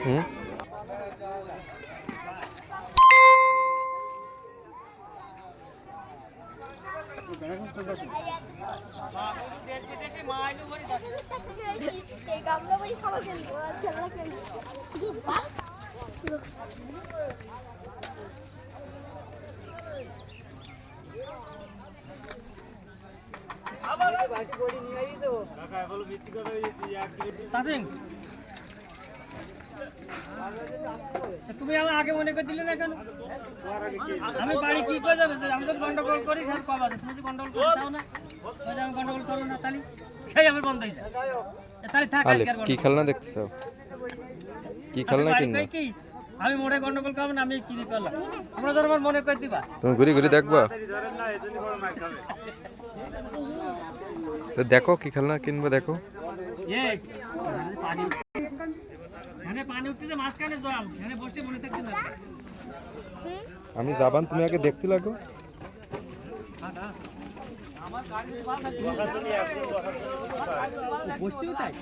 হুম? এই গামলা বাড়ি খাবার খেলব আর খেলনা খেলব কি বাহ তাসিম তুমি আমার আগে মনে করে দিলে না কেন? আমি বাড়ি কি করে যাবে? আমি তো গন্ডগোল করি স্যার পাবা যায়। তুমি যদি গন্ডগোল করতে চাও না আমি গন্ডগোল করব না তাহলে সেই আমার বন্ধ হয়ে যায়। তাহলে থাক কি। খেলনা দেখতেছো? কি খেলনা কিনবে? কি? আমি মোড়ে গন্ডগোল করব না আমি কিনে করলাম তোমরা ধর আমার মনে করে দিবা। তুমি ঘুরি ঘুরি দেখবা? তো দেখো কি খেলনা কিনবে দেখো। এ পানি মানে পানি উঠতেছে মাঝখানে জল এখানে বসতে মনে থাকছে না। আমি যাবান তুমি আগে দেখতে লাগো। বসতেও তাই?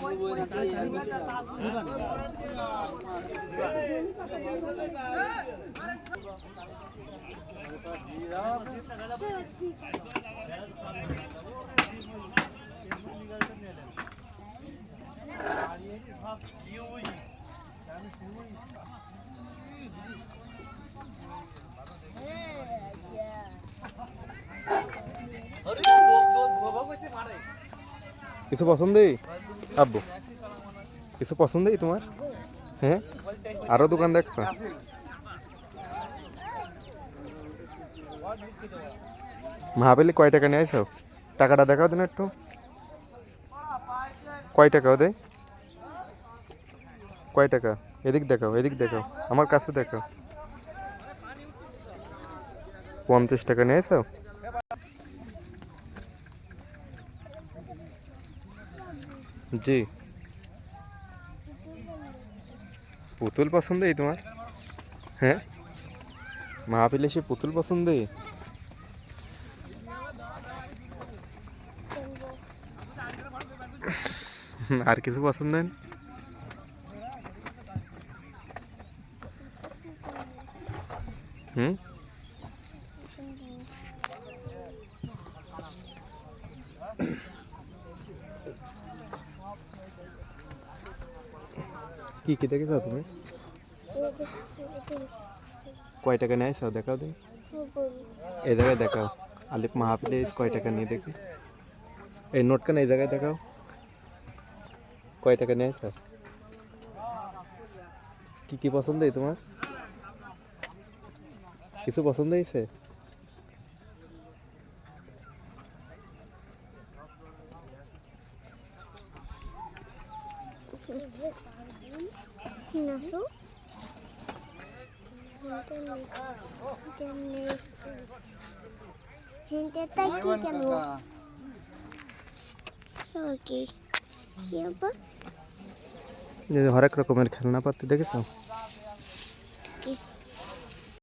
কিছু পছন্দই? আব্বু কিছু পছন্দই তোমার? হ্যাঁ? আরও দোকান দেখবা মাহাবেলি কয় টাকা নিয়ে আইসো? টাকাটা দেখাও দিন একটু। কয় টাকাও দেয় কয় টাকা? এদিক দেখাও এদিক দেখাও, আমার কাছে দেখাও। পঞ্চাশ টাকা নিয়ে আইসো? জি। পুতুল পছন্দই তোমার? হ্যাঁ? মাহফিলে সে পুতুল পছন্দই? আর কিছু পছন্দ হয়? হুম? কি কি দেখেছ তুমি? কয় টাকা নেয় দেখাও দিন এই জায়গায় দেখাও। আলিপ মাহাপিলে কয় টাকা নিয়ে দেখি। এই নোট কেন এই জায়গায় দেখাও। কয় টাকা নেয় সব কি কি পছন্দ এই তোমার? কিছু পছন্দ হয়েছে? হরেক রকমের খেলনা পাতি দেখেছ?